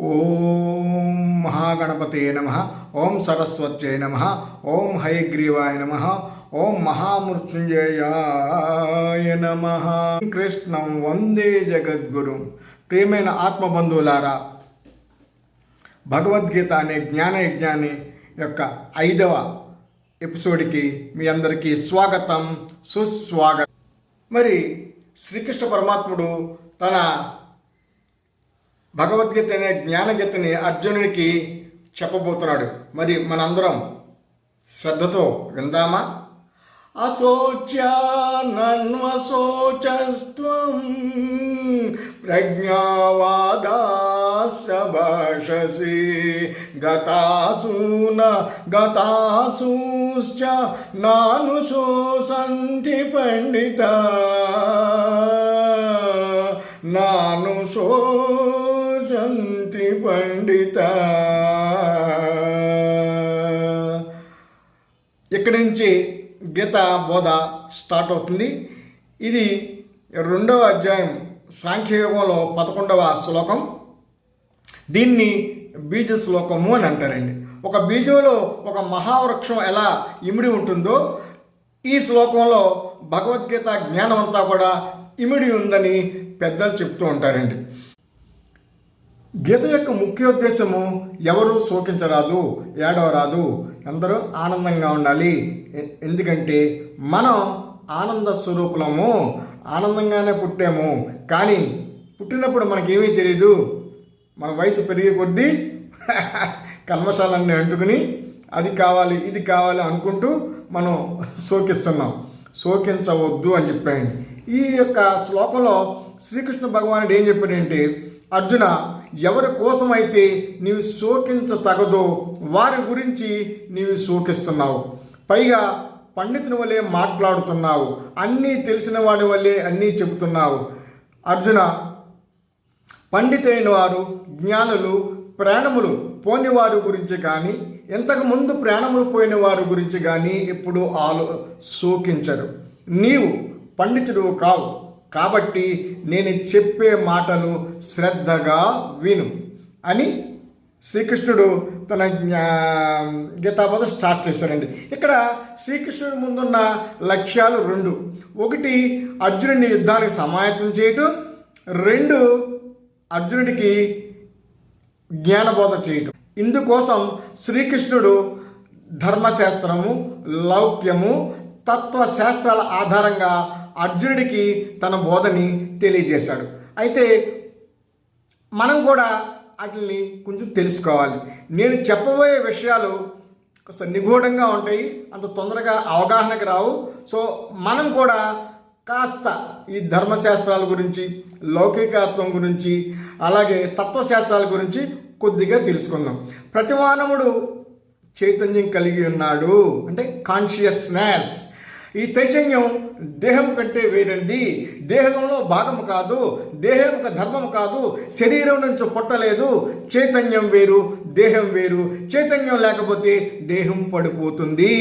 ఓం మహాగణపతే నమ. ఓం సరస్వత్యై నమ. ఓం హయగ్రీవాయ నమ. ఓం మహామృత్యుంజయాయ నమ. కృష్ణం వందే జగద్గురు. ప్రియమైన ఆత్మబంధువులారా భగవద్గీత అనే జ్ఞాన యజ్ఞాని యొక్క ఐదవ ఎపిసోడ్కి మీ అందరికీ స్వాగతం సుస్వాగతం. మరి శ్రీకృష్ణ పరమాత్ముడు తన భగవద్గీత అనే జ్ఞానగీతని అర్జునుడికి చెప్పబోతున్నాడు. మరి మనందరం శ్రద్ధతో విందామా? అశోచ్యానన్వశోచస్త్వం ప్రజ్ఞావాదాసభాషసి గతాసూన గతాసూశ్చ నానుశోసంతి పండిత. నానుశోచంతి పండిత. ఇక్కడి నుంచి గీత బోధ స్టార్ట్ అవుతుంది. ఇది రెండవ అధ్యాయం సాంఖ్యయోగంలో పదకొండవ శ్లోకం. దీన్ని బీజ శ్లోకము అని అంటారండి. ఒక బీజంలో ఒక మహావృక్షం ఎలా ఇమిడి ఉంటుందో ఈ శ్లోకంలో భగవద్గీత జ్ఞానం అంతా కూడా ఇమిడి ఉందని పెద్దలు చెప్తూ ఉంటారండి. గీత యొక్క ముఖ్యోద్దేశము ఎవరు శోకించరాదు ఏడవరాదు. అందరూ ఆనందంగా ఉండాలి. ఎందుకంటే మనం ఆనంద స్వరూపులము ఆనందంగానే పుట్టాము. కానీ పుట్టినప్పుడు మనకేమీ తెలియదు మన వయసు పెరిగే కొద్దీ కల్మషాలన్నీ అంటుకుని అది కావాలి ఇది కావాలి అనుకుంటూ మనం శోకిస్తున్నాం. శోకించవద్దు అని చెప్పాడు ఈ యొక్క శ్లోకంలో శ్రీకృష్ణ భగవానుడు ఏం చెప్పాడంటే అర్జున ఎవరి కోసమైతే నీవు శోకించతగదో వారి గురించి నీవు శోకిస్తున్నావు. పైగా పండితుని వలె మాట్లాడుతున్నావు. అన్నీ తెలిసిన వాడి వల్లే అన్నీ చెబుతున్నావు. అర్జున పండితైన వారు జ్ఞానులు ప్రాణములు పోని వారి గురించి కానీ ఇంతకుముందు ప్రాణములు పోయిన వారి గురించి కానీ ఎప్పుడూ ఆలో శోకించరు. నీవు పండితుడు కావు. కాబట్టి నేను చెప్పే మాటలు శ్రద్ధగా విను అని శ్రీకృష్ణుడు తన జ్ఞా- గీతాబోధ స్టార్ట్ చేశాడండి. ఇక్కడ శ్రీకృష్ణుడి ముందున్న లక్ష్యాలు రెండు. ఒకటి అర్జునుడిని యుద్ధానికి సమాయత్తం చేయటం. రెండు అర్జునుడికి జ్ఞానబోధ చేయటం. ఇందుకోసం శ్రీకృష్ణుడు ధర్మశాస్త్రము లౌక్యము తత్వశాస్త్రాల ఆధారంగా అర్జునుడికి తన బోధని తెలియజేశాడు. అయితే మనం కూడా వాటిని కొంచెం తెలుసుకోవాలి. నేను చెప్పబోయే విషయాలు కాస్త నిగూఢంగా ఉంటాయి అంత తొందరగా అవగాహనకు రావు. సో మనం కూడా కాస్త ఈ ధర్మశాస్త్రాల గురించి లౌకికత్వం గురించి అలాగే తత్వశాస్త్రాల గురించి కొద్దిగా తెలుసుకుందాం. ప్రతి మానవుడు చైతన్యం కలిగి ఉన్నాడు. అంటే కాన్షియస్నెస్ ఈ చైతన్యం దేహం కంటే వేరంది దేహంలో భాగం కాదు దేహం ఒక ధర్మం కాదు శరీరం నుంచి పుట్టలేదు. చైతన్యం వేరు దేహం వేరు. చైతన్యం లేకపోతే దేహం పడిపోతుంది.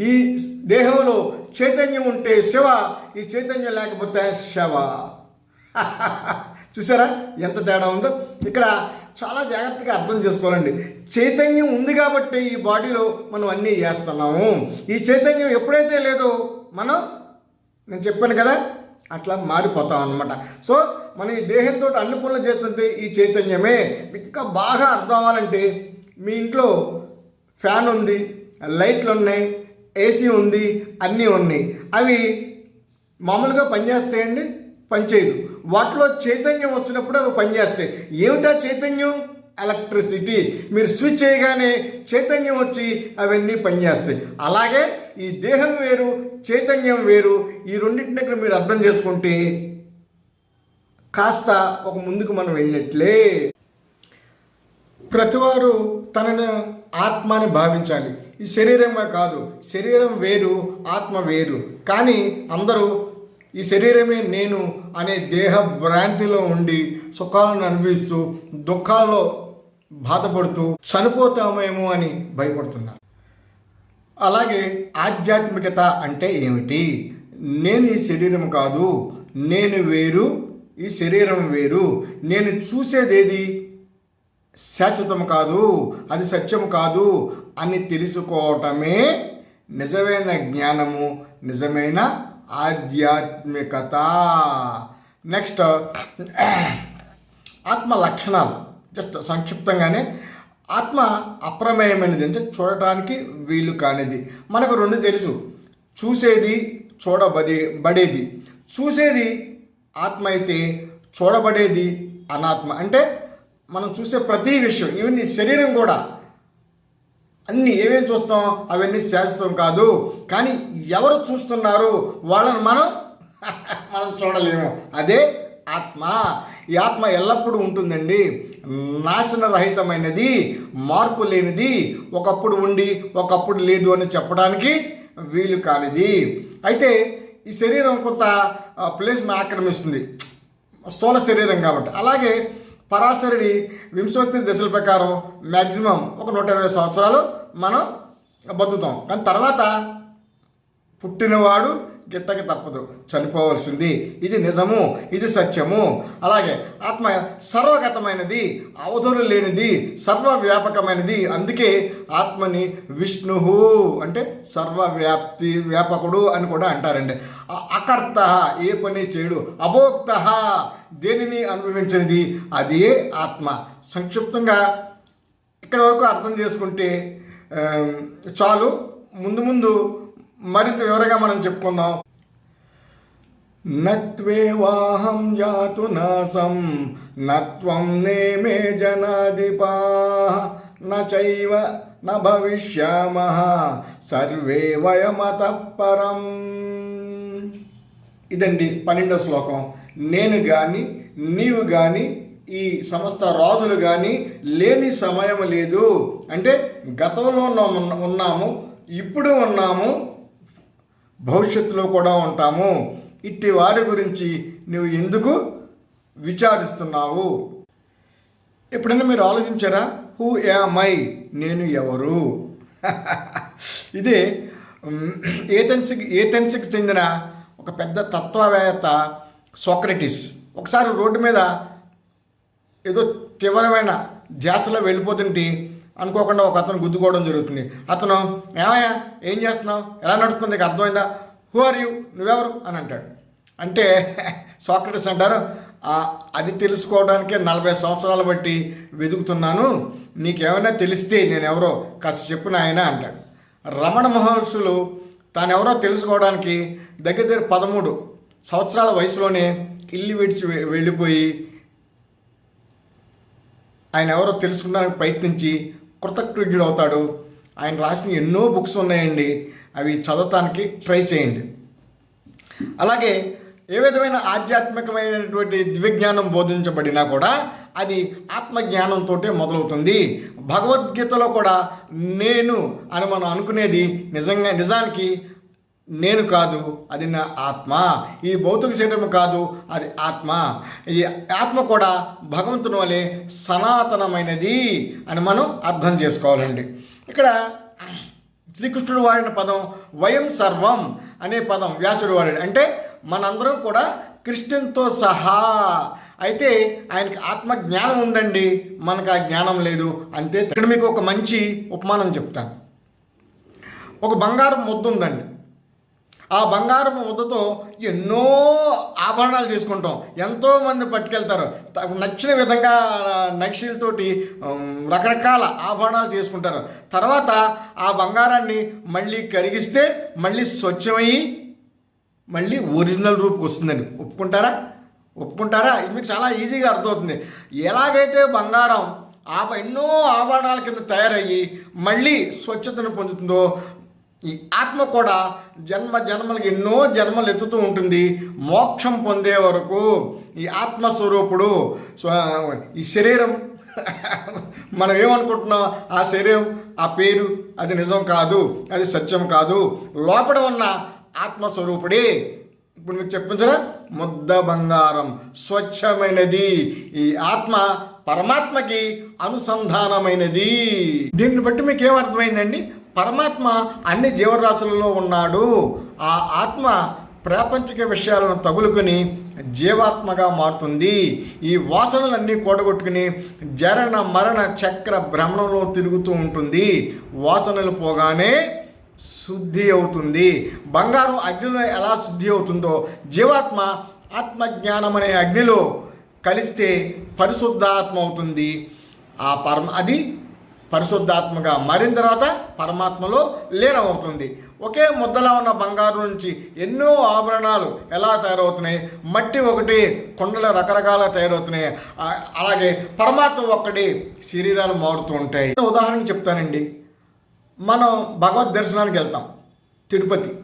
ఈ దేహంలో చైతన్యం ఉంటే శివ ఈ చైతన్యం లేకపోతే శవ. చూసారా? ఎంత తేడా ఉందో? ఇక్కడ చాలా జాగ్రత్తగా అర్థం చేసుకోవాలండి. చైతన్యం ఉంది కాబట్టి ఈ బాడీలో మనం అన్నీ చేస్తున్నాము ఈ చైతన్యం ఎప్పుడైతే లేదో మనం నేను చెప్పాను కదా అట్లా మారిపోతాం అనమాట సో మనం ఈ దేహంతో అన్ని పనులు చేస్తుంటే ఈ చైతన్యమే. ఇంకా బాగా అర్థం అవ్వాలంటే మీ ఇంట్లో ఫ్యాన్ ఉంది లైట్లు ఉన్నాయి ఏసీ ఉంది అన్నీ ఉన్నాయి. అవి మామూలుగా పనిచేస్తాయండి? పనిచేయదు. వాటిలో చైతన్యం వచ్చినప్పుడు అవి పనిచేస్తాయి. ఏమిటా చైతన్యం? ఎలక్ట్రిసిటీ. మీరు స్విచ్ చేయగానే చైతన్యం వచ్చి అవన్నీ పనిచేస్తాయి. అలాగే ఈ దేహం వేరు చైతన్యం వేరు ఈ రెండింటిని ఇక్కడ మీరు అర్థం చేసుకుంటే కాస్త ఒక ముందుకు మనం వెళ్ళినట్లే. ప్రతివారు తనను ఆత్మని భావించాలి. ఈ శరీరంగా కాదు శరీరం వేరు ఆత్మ వేరు. కానీ అందరూ ఈ శరీరమే నేను అనే దేహ భ్రాంతిలో ఉండి సుఖాలను అనుభవిస్తూ దుఃఖాల్లో బాధపడుతూ చనిపోతామేమో అని భయపడుతున్నారు అలాగే ఆధ్యాత్మికత అంటే ఏమిటి? నేను ఈ శరీరం కాదు నేను వేరు ఈ శరీరం వేరు. నేను చూసేదేది శాశ్వతం కాదు అది సత్యం కాదు అని తెలుసుకోవటమే నిజమైన జ్ఞానము నిజమైన ఆధ్యాత్మికత. నెక్స్ట్ ఆత్మ లక్షణాలు. జస్ట్ సంక్షిప్తంగానే ఆత్మ అప్రమేయమైనది అంటే చూడటానికి వీలు కానిది. మనకు రెండు తెలుసు. చూసేది చూడబడి బడేది. చూసేది ఆత్మ అయితే చూడబడేది అనాత్మ. అంటే మనం చూసే ప్రతి విషయం ఈవెన్ ఈ శరీరం కూడా అన్ని ఏమేం చూస్తాం? అవన్నీ శాశ్వతం కాదు. కానీ ఎవరు చూస్తున్నారు వాళ్ళని మనం మనం చూడలేము. అదే ఆత్మ. ఈ ఆత్మ ఎల్లప్పుడూ ఉంటుందండి. నాశనరహితమైనది మార్పు లేనిది ఒకప్పుడు ఉండి ఒకప్పుడు లేదు అని చెప్పడానికి వీలు కానిది. అయితే ఈ శరీరం కొంత ప్లేస్ను ఆక్రమిస్తుంది. స్థూల శరీరం కాబట్టి. అలాగే పరాశరిని వింశోత్తి దశల ప్రకారం మ్యాక్సిమం ఒక నూట ఇరవై సంవత్సరాలు మనం బతుకుతాం. కానీ తర్వాత పుట్టినవాడు గిట్టక తప్పదు. చనిపోవలసింది. ఇది నిజము ఇది సత్యము. అలాగే ఆత్మ సర్వగతమైనది అవధులు లేనిది సర్వవ్యాపకమైనది. అందుకే ఆత్మని విష్ణువు అంటే సర్వవ్యాప్తి వ్యాపకుడు అని కూడా అంటారండి. అకర్త ఏ పని చేయడు అభోక్త దేనిని అనుభవించినది? అదే ఆత్మ. సంక్షిప్తంగా ఇక్కడ వరకు అర్థం చేసుకుంటే చాలు. ముందు ముందు మరింత వివరంగా మనం చెప్పుకుందాం. నత్వేవాహం జాతు నాసం నత్వం నేమే జనాధిపా నైవ న భవిష్యామ సర్వే వయమత పరం ఇదండి పన్నెండో శ్లోకం. నేను కానీ నీవు కానీ ఈ సమస్త రాజులు కానీ లేని సమయం లేదు. అంటే గతంలో ఉన్న- ఉన్నాము ఇప్పుడు ఉన్నాము భవిష్యత్తులో కూడా ఉంటాము. ఇట్టి వారి గురించి నువ్వు ఎందుకు విచారిస్తున్నావు? ఎప్పుడైనా మీరు ఆలోచించారా? హూ మై నేను ఎవరు? ఇదే ఏథెన్స్కి ఏథెన్స్కి చెందిన ఒక పెద్ద తత్వవేత్త సోక్రటిస్. ఒకసారి రోడ్డు మీద ఏదో తీవ్రమైన ధ్యాసలో వెళ్ళిపోతుంటే అనుకోకుండా ఒక అతను గుద్దుకోవడం జరుగుతుంది. అతను ఏమయ్యా ఏం చేస్తున్నావు? ఎలా నడుస్తుంది? నీకు అర్థమైందా? హూ ఆర్ యూ నువ్వెవరు? అని అంటాడు. అంటే సాక్రటిస్ అంటారు అది తెలుసుకోవడానికే నలభై సంవత్సరాలు బట్టి వెతుకుతున్నాను. నీకేమైనా తెలిస్తే నేను ఎవరో కాస్త చెప్పు నాయన అంటాడు. రమణ మహర్షులు తానెవరో తెలుసుకోవడానికి దగ్గర దగ్గర పదమూడు సంవత్సరాల వయసులోనే ఇల్లు విడిచి వెళ్ళిపోయి ఆయన ఎవరో తెలుసుకోవడానికి ప్రయత్నించి కృతజ్ఞుడు అవుతాడు. ఆయన రాసిన ఎన్నో బుక్స్ ఉన్నాయండి. అవి చదవటానికి ట్రై చేయండి. అలాగే ఏ విధమైన ఆధ్యాత్మికమైనటువంటి దివ్యజ్ఞానం బోధించబడినా కూడా అది ఆత్మజ్ఞానంతో మొదలవుతుంది. భగవద్గీతలో కూడా నేను అని మనం అనుకునేది నిజంగా నిజానికి నేను కాదు అది నా ఆత్మ. ఈ భౌతిక శరీరం కాదు అది ఆత్మ. ఈ ఆత్మ కూడా భగవంతుని వలె సనాతనమైనది అని మనం అర్థం చేసుకోవాలండి. ఇక్కడ శ్రీకృష్ణుడు వాడిన పదం వయం సర్వం అనే పదం వ్యాసుడు వాడాడు. అంటే మనందరం కూడా కృష్ణునితో సహా. అయితే ఆయనకి ఆత్మ జ్ఞానం ఉందండి మనకు ఆ జ్ఞానం లేదు అంతే ఇక్కడ మీకు ఒక మంచి ఉపమానం చెప్తాను. ఒక బంగారం ముద్ద ఉందండి. ఆ బంగారం ముద్దతో ఎన్నో ఆభరణాలు తీసుకుంటాం. ఎంతోమంది పట్టుకెళ్తారు. నచ్చిన విధంగా నక్షీలతోటి రకరకాల ఆభరణాలు చేసుకుంటారు తర్వాత ఆ బంగారాన్ని మళ్ళీ కరిగిస్తే మళ్ళీ స్వచ్ఛమయ్యి మళ్ళీ ఒరిజినల్ రూపుకి వస్తుందని ఒప్పుకుంటారా? ఒప్పుకుంటారా? ఇది మీకు చాలా ఈజీగా అర్థమవుతుంది. ఎలాగైతే బంగారం ఆ ఎన్నో ఆభరణాల కింద తయారయ్యి మళ్ళీ స్వచ్ఛతను పొందుతుందో ఈ ఆత్మ కూడా జన్మ జన్మలకు ఎన్నో జన్మలు ఎత్తుతూ ఉంటుంది. మోక్షం పొందే వరకు ఈ ఆత్మస్వరూపుడు ఈ శరీరం. మనం ఏమనుకుంటున్నాం? ఆ శరీరం ఆ పేరు అది నిజం కాదు అది సత్యం కాదు. లోపల ఉన్న ఆత్మస్వరూపుడే. ఇప్పుడు మీకు చెప్పించరా? ముద్ద బంగారం స్వచ్ఛమైనది. ఈ ఆత్మ పరమాత్మకి అనుసంధానమైనది. దీన్ని బట్టి మీకు ఏమర్థమైందండి? పరమాత్మ అన్ని జీవరాశులలో ఉన్నాడు. ఆ ఆత్మ ప్రాపంచిక విషయాలను తగులుకొని జీవాత్మగా మారుతుంది. ఈ వాసనలన్నీ కూడగొట్టుకుని జరణ మరణ చక్ర భ్రమణంలో తిరుగుతూ ఉంటుంది. వాసనలు పోగానే శుద్ధి అవుతుంది. బంగారం అగ్నిలో ఎలా శుద్ధి అవుతుందో జీవాత్మ ఆత్మజ్ఞానం అనే అగ్నిలో కలిస్తే పరిశుద్ధాత్మ అవుతుంది. ఆ పరమ అది పరిశుద్ధాత్మగా మారిన తర్వాత పరమాత్మలో లీనమవుతుంది. ఒకే ముద్దలా ఉన్న బంగారు నుంచి ఎన్నో ఆభరణాలు ఎలా తయారవుతున్నాయి? మట్టి ఒకటి కొండలు రకరకాల తయారవుతున్నాయి. అలాగే పరమాత్మ ఒక్కటి శరీరాలు మారుతూ ఉంటాయి. ఉదాహరణ చెప్తానండి. మనం భగవద్ దర్శనానికి వెళ్తాం తిరుపతి.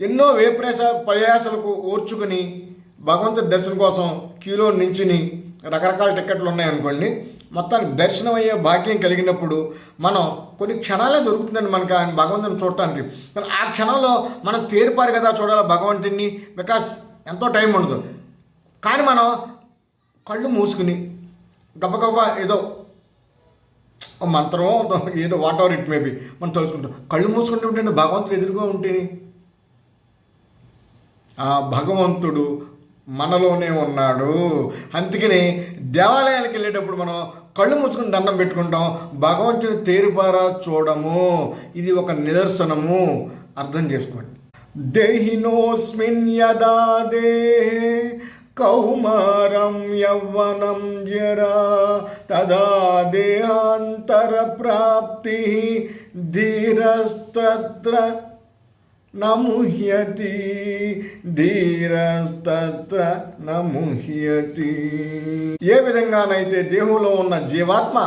ఎన్నో వేప్రేస ప్రయాసాలకు ఓర్చుకుని భగవంతుడి దర్శనం కోసం క్యూలో నించుని రకరకాల టికెట్లు ఉన్నాయనుకోండి మొత్తానికి దర్శనం అయ్యే భాగ్యం కలిగినప్పుడు మనం కొన్ని క్షణాలే దొరుకుతుందండి మనకు ఆయన భగవంతుని చూడటానికి. కానీ ఆ క్షణంలో మనం తేరిపారు కదా చూడాలి భగవంతుడిని బికాస్ ఎంతో టైం ఉండదు. కానీ మనం కళ్ళు మూసుకుని గబగబా ఏదో ఓ మంత్రమో ఏదో వాట్ ఎవర్ ఇట్ మేబీ మనం తెలుసుకుంటాం కళ్ళు మూసుకుంటూ ఉంటే భగవంతుడు ఎదురుగా ఉంటేనే ఆ భగవంతుడు మనలోనే ఉన్నాడు. అందుకని దేవాలయానికి వెళ్ళేటప్పుడు మనం కళ్ళు మూసుకుని దండం పెట్టుకుంటాం. భగవంతుని తేరుపారా చూడము. ఇది ఒక నిదర్శనము. అర్థం చేసుకోండి. దేహినోస్మిన్ యదా దేహే కౌమారం యవ్వనం జరా తదా దేహాంతర ప్రాప్తి ధీరస్తత్ర నముహ్యతి ధీరస్తత్ర నముహ్యతి. ఏ విధంగానైతే దేహంలో ఉన్న జీవాత్మ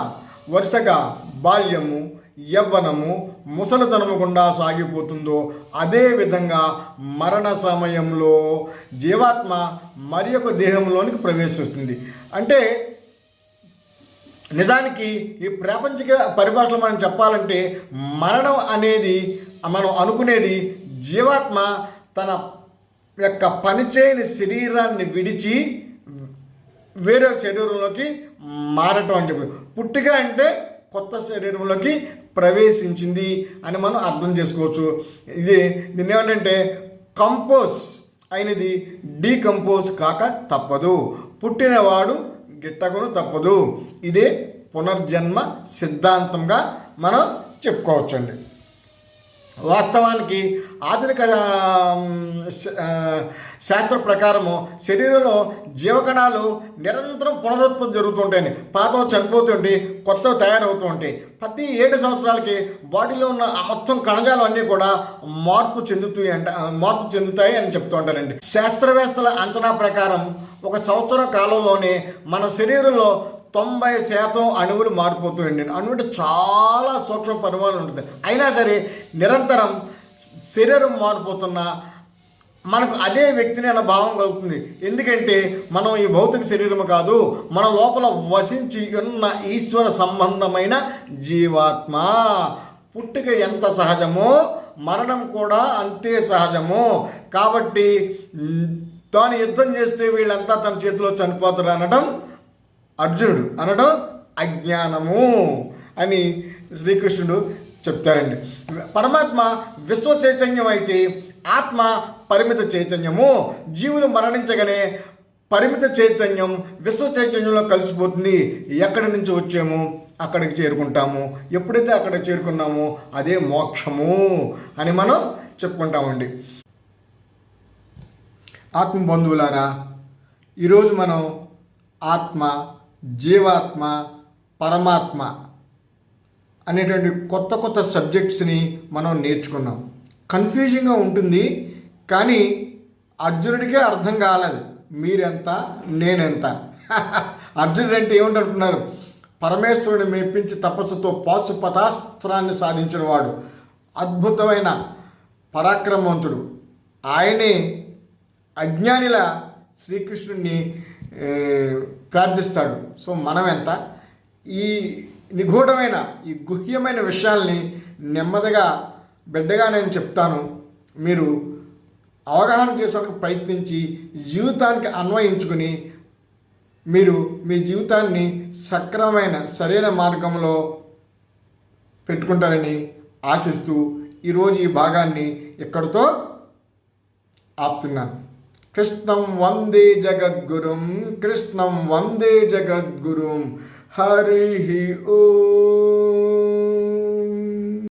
వరుసగా బాల్యము యవ్వనము ముసలితనము గుండా సాగిపోతుందో అదే విధంగా మరణ సమయంలో జీవాత్మ మరి ఒక దేహంలోనికి ప్రవేశిస్తుంది. అంటే నిజానికి ఈ ప్రాపంచిక పరిభాషలో మనం చెప్పాలంటే మరణం అనేది మనం అనుకునేది జీవాత్మ తన యొక్క పనిచేయని శరీరాన్ని విడిచి వేరే శరీరంలోకి మారటం అని చెప్పి. పుట్టిక అంటే కొత్త శరీరంలోకి ప్రవేశించింది అని మనం అర్థం చేసుకోవచ్చు. ఇది దీన్ని ఏమిటంటే కంపోజ్ అయినది డీకంపోజ్ కాక తప్పదు. పుట్టినవాడు గిట్టకును తప్పదు. ఇదే పునర్జన్మ సిద్ధాంతంగా మనం చెప్పుకోవచ్చండి. వాస్తవానికి ఆధునిక శ- శాస్త్ర ప్రకారము శరీరంలో జీవకణాలు నిరంతరం పునరుత్పత్తి జరుగుతుంటాయి పాత చనిపోతుంటే కొత్త తయారవుతూ ఉంటాయి ప్రతి ఏడు సంవత్సరాలకి బాడీలో ఉన్న మొత్తం కణజాలు అన్నీ కూడా మార్పు చెందుతాయి అంట మార్పు చెందుతాయి అని చెప్తూ ఉంటారండి. శాస్త్రవేత్తల అంచనా ప్రకారం ఒక సంవత్సరం కాలంలోనే మన శరీరంలో తొంభై శాతం అణువులు మారిపోతాయండి అణువు అంటే చాలా సూక్ష్మ పరిమాణం ఉంటుంది. అయినా సరే నిరంతరం శరీరం మారిపోతున్న మనకు అదే వ్యక్తిని అన్న భావం కలుగుతుంది. ఎందుకంటే మనం ఈ భౌతిక శరీరం కాదు మన లోపల వసించి ఉన్న ఈశ్వర సంబంధమైన జీవాత్మ. పుట్టుక ఎంత సహజమో మరణం కూడా అంతే సహజము. కాబట్టి తాను యుద్ధం చేస్తే వీళ్ళంతా తన చేతిలో చనిపోతారు అనడం అర్జునుడు అనడం అజ్ఞానము అని శ్రీకృష్ణుడు చెప్తారండి. పరమాత్మ విశ్వ చైతన్యం అయితే ఆత్మ పరిమిత చైతన్యము. జీవులు మరణించగానే పరిమిత చైతన్యం విశ్వ చైతన్యంలో కలిసిపోతుంది. ఎక్కడి నుంచి వచ్చాము? అక్కడికి చేరుకుంటాము. ఎప్పుడైతే అక్కడ చేరుకున్నామో అదే మోక్షము అని మనం చెప్పుకుంటామండి. ఆత్మ బంధువులారా ఈరోజు మనం ఆత్మ జీవాత్మ పరమాత్మ అనేటువంటి కొత్త కొత్త సబ్జెక్ట్స్ని మనం నేర్చుకున్నాం. కన్ఫ్యూజింగ్గా ఉంటుంది కానీ అర్జునుడికే అర్థం కాలేదు. మీరెంత నేనెంత? అర్జునుడు అంటే ఏమిటనుకున్నారు? పరమేశ్వరుని మెప్పించి తపస్సుతో పాశుపతాస్త్రాన్ని సాధించిన వాడు అద్భుతమైన పరాక్రమవంతుడు. ఆయనే అజ్ఞానిల శ్రీకృష్ణుడిని ప్రార్థిస్తాడు. సో మనం ఎంత ఈ నిగూఢమైన ఈ గుహ్యమైన విషయాల్ని నెమ్మదిగా బిడ్డగా నేను చెప్తాను. మీరు అవగాహన చేసేందుకు ప్రయత్నించి జీవితానికి అన్వయించుకుని మీరు మీ జీవితాన్ని సక్రమమైన సరైన మార్గంలో పెట్టుకుంటారని ఆశిస్తూ ఈరోజు ఈ భాగాన్ని ఇక్కడితో ఆపుతున్నాను. कृष्णं वंदे जगद्गुरुं कृष्णं वंदे जगद्गुरुं हरिः ओ